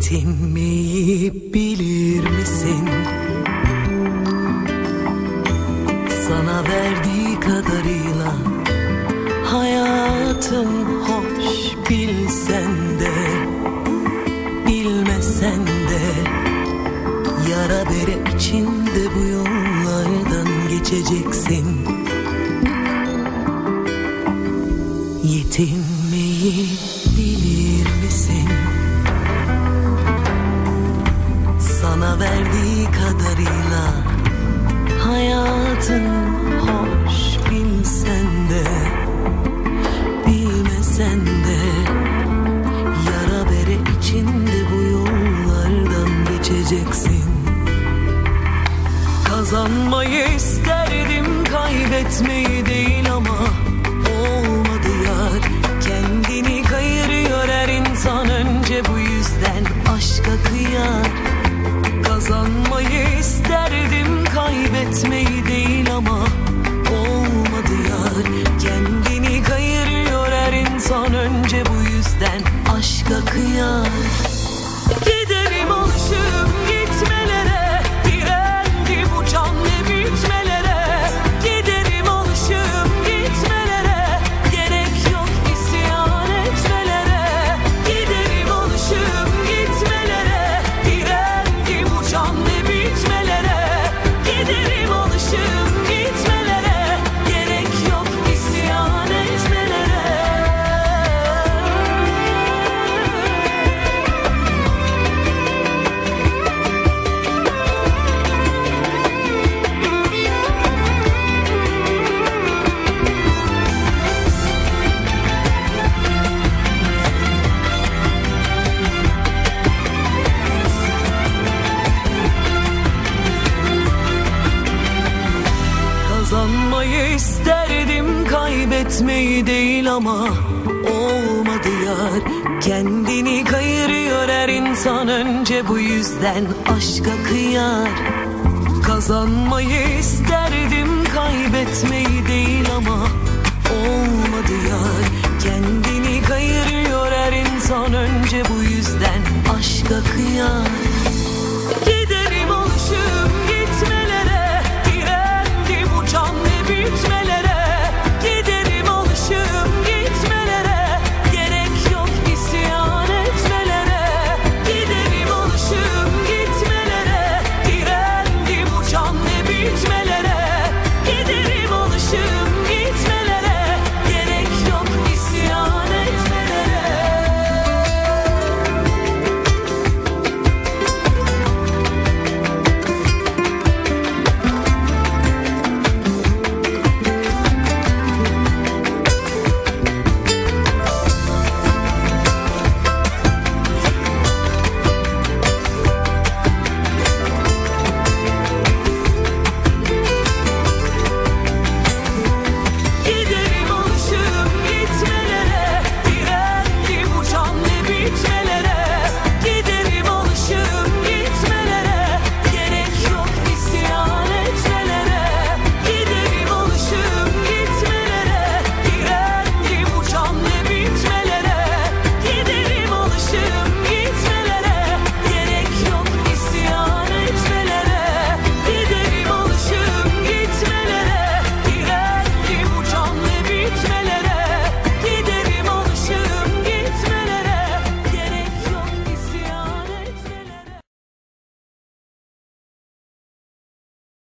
Yetinmeyi bilir misin? Sana verdiği kadarıyla hayatım hoş bilsen de bilmesen de yara bere içinde bu yollardan geçeceksin. Yetinmeyi bilir misin? Sana verdiği kadarıyla Hayatın hoş bilsen de Bilmesen de Yara bere içinde bu yollardan geçeceksin. Kazanmayı isterdim kaybetmeyi değil ama Olmadı yar. Kendini kayırıyor her insan önce bu yüzden aşka kıyar aşka kıyar gitmeyi değil ama olmadı yar. Kendini kayırıyor her insan önce bu yüzden aşka kıyar. Kazanmayı isterdim kaybetmeyi değil ama olmadı yar. Kendini kayırıyor her insan önce bu yüzden aşka kıyar.